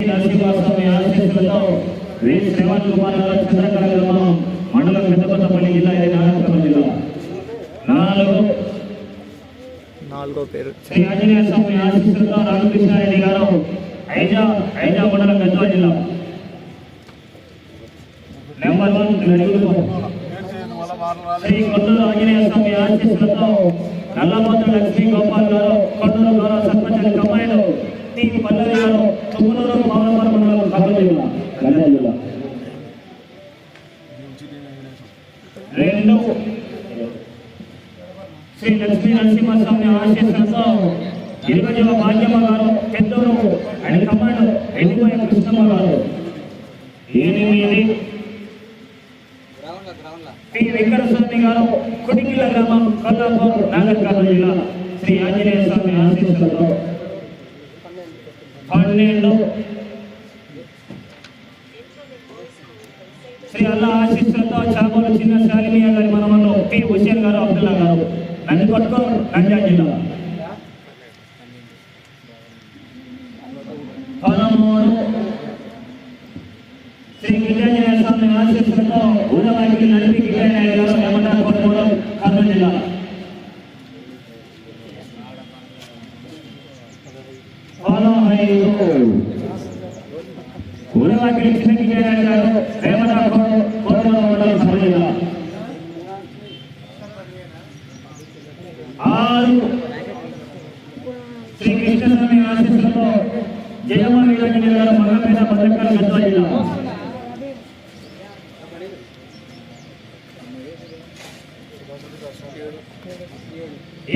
నరసింహస్వామి ఆశీస్సులతో వి శ్రవణ్ కుమార్ చంద్రకళ మండలం పెద్దకొత్తపల్లి జిల్లా ఇది నాగరికల్ జిల్లా నాలుగు నాలుగో పేరు శ్రీ ఆంజనేయ స్వామి ఆశీస్సులతో రామకృష్ణారెడ్డి గారు ఐజా ఐజా మండలం పెద్ద జిల్లా నెంబర్ వన్ శ్రీ కొత్తూరు ఆంజనేయ స్వామి ఆశీస్సులతో నల్లమోత లక్ష్మీ గోపాల్ గారు కొత్తూరు గౌరవ సర్పంచ్ కమ్మాయిలు టి పల్లవి గారు తుమ్మలూరు పవనవరం మండలం కర్నూలు జిల్లా జిల్లా రెండు శ్రీ లక్ష్మీ నరసింహస్వామి ఆశీస్సులతో ఇరుగజీవ భాగ్యమ్మ గారు పెద్దలు అండ్ కమాండ్ ఎండిపోయిన కృష్ణమ్మ గారు. ఎనిమిది పి వెంకటస్వామి గారు కుడికిల గ్రామం కొల్లాపూర్ నాగర్కర్ణ జిల్లా శ్రీ ఆంజనేయ స్వామి ఆశీస్సులతో. పన్నెండు శ్రీ అల్లా ఆశీస్సులతో చామూరు చిన్న శాలిమియా గారి మనమను పి హుసేన్ గారు అబ్దుల్లా గారు. నందికొట్కో నంద్యాల జిల్లా. పదమూడు. శ్రీ గిరిజాంజనేయ స్వామి ఆశీస్సులతో ఊరవారికి నడిపి గిరిజాంజనేయ గారు యమటా కొనుగోలు కర్నూలు జిల్లా. పదహైదు. ఊరవాకి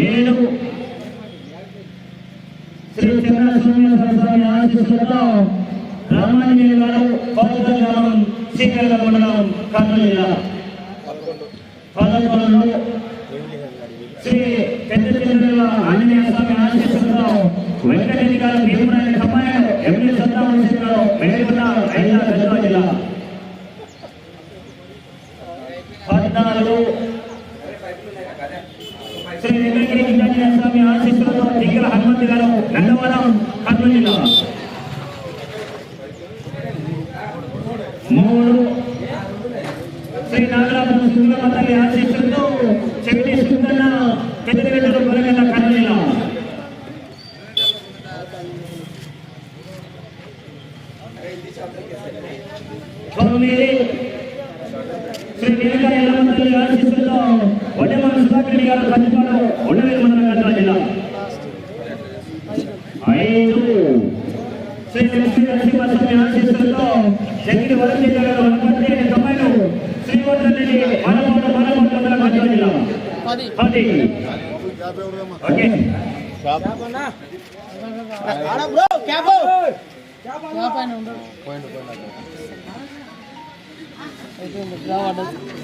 ఏడు శ్రీ చంద్రస్వామి స్వామి ఆశీస్సులతో గ్రామం మండలం కర్నూలు జిల్లా పదకొండు శ్రీ పెద్ద ఆంజనేయ స్వామి ఆశీస్సులతో వెంకటరెడ్డి గారు భీమరాజు కమ్మాయి సత్తా గారు జిల్లా. పద్నాలుగు శ్రీ వెంకటగిరి విజయాజయ స్వామి ఆశీస్సులతో దిగ్గర హనుమంతు గారు నందవరం కర్నూలు జిల్లా మూడు. శ్రీ నాగరాజు సుందరమ్మ తల్లి ఆశీస్సులతో చెవిటి సుందన్న పెద్దగడ్డలు కొలగడ్డ కర్నూలు తొమ్మిది శ్రీ నీలక ఎల్లమ్మ తల్లి ఆశీస్సులతో ఒడ్డెమ్మ సుధాకర్ గారు కంచుపాడు ఒడ్డవేలు మండలం గద్వాల జిల్లా. ఐదు. శ్రీ లక్ష్మీ ఆశీస్సులతో శక్తి వరదీయ గారు వనపర్తి తొమ్మిది శ్రీవర్ధన్ రెడ్డి మనపాడు మనపాడు మండలం గద్వాల జిల్లా పది ఓకే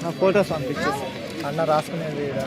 నా ఫోటోస్ పంపించేసి అన్న రాసుకునేది ఈడ.